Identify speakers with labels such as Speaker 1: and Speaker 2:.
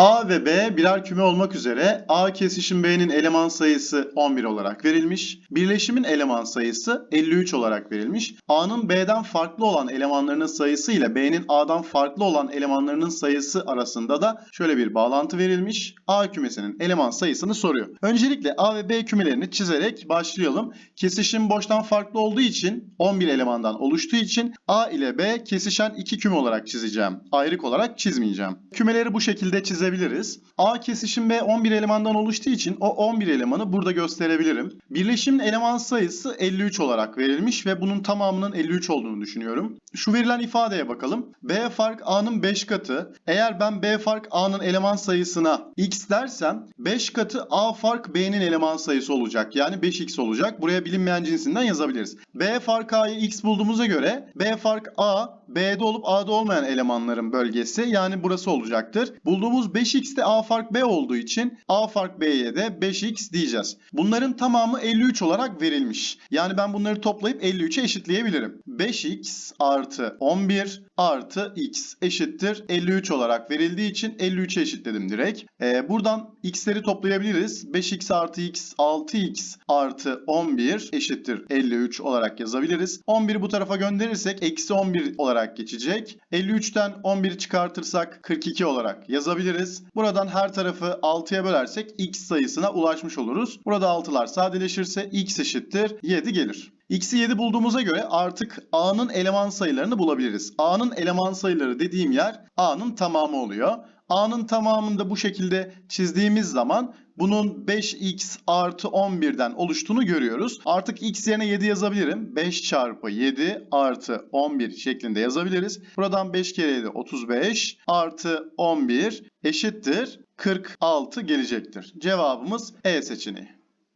Speaker 1: A ve B birer küme olmak üzere A kesişim B'nin eleman sayısı 11 olarak verilmiş. Birleşimin eleman sayısı 53 olarak verilmiş. A'nın B'den farklı olan elemanlarının sayısı ile B'nin A'dan farklı olan elemanlarının sayısı arasında da şöyle bir bağlantı verilmiş. A kümesinin eleman sayısını soruyor. Öncelikle A ve B kümelerini çizerek başlayalım. Kesişim boştan farklı olduğu için 11 elemandan oluştuğu için A ile B kesişen iki küme olarak çizeceğim. Ayrık olarak çizmeyeceğim. Kümeleri bu şekilde çizebiliriz. A kesişim B 11 elemandan oluştuğu için o 11 elemanı burada gösterebilirim. Birleşimin eleman sayısı 53 olarak verilmiş ve bunun tamamının 53 olduğunu düşünüyorum. Şu verilen ifadeye bakalım. B fark A'nın 5 katı. Eğer ben B fark A'nın eleman sayısına x dersem 5 katı A fark B'nin eleman sayısı olacak. Yani 5x olacak. Buraya bilinmeyen cinsinden yazabiliriz. B fark A'yı x bulduğumuza göre B fark A B'de olup A'da olmayan elemanların bölgesi yani burası olacaktır. Bulduğumuz 5x'te A fark B olduğu için A fark B'ye de 5x diyeceğiz. Bunların tamamı 53 olarak verilmiş. Yani ben bunları toplayıp 53'e eşitleyebilirim. 5x artı 11 artı x eşittir 53 olarak verildiği için 53'e eşitledim direkt. Ee, buradan x'leri toplayabiliriz. 5x artı x 6x artı 11 eşittir 53 olarak yazabiliriz. 11'i bu tarafa gönderirsek eksi 11 olarak geçecek. 53'ten 11'i çıkartırsak 42 olarak yazabiliriz. Buradan her tarafı 6'ya bölersek x sayısına ulaşmış oluruz. Burada 6'lar sadeleşirse x eşittir 7 gelir. X'i 7 bulduğumuza göre artık A'nın eleman sayılarını bulabiliriz. A'nın eleman sayıları dediğim yer A'nın tamamı oluyor. A'nın tamamında bu şekilde çizdiğimiz zaman bunun 5x artı 11'den oluştuğunu görüyoruz. Artık x yerine 7 yazabilirim. 5 çarpı 7 artı 11 şeklinde yazabiliriz. Buradan 5 kere 7 35 artı 11 eşittir 46 gelecektir. Cevabımız E seçeneği.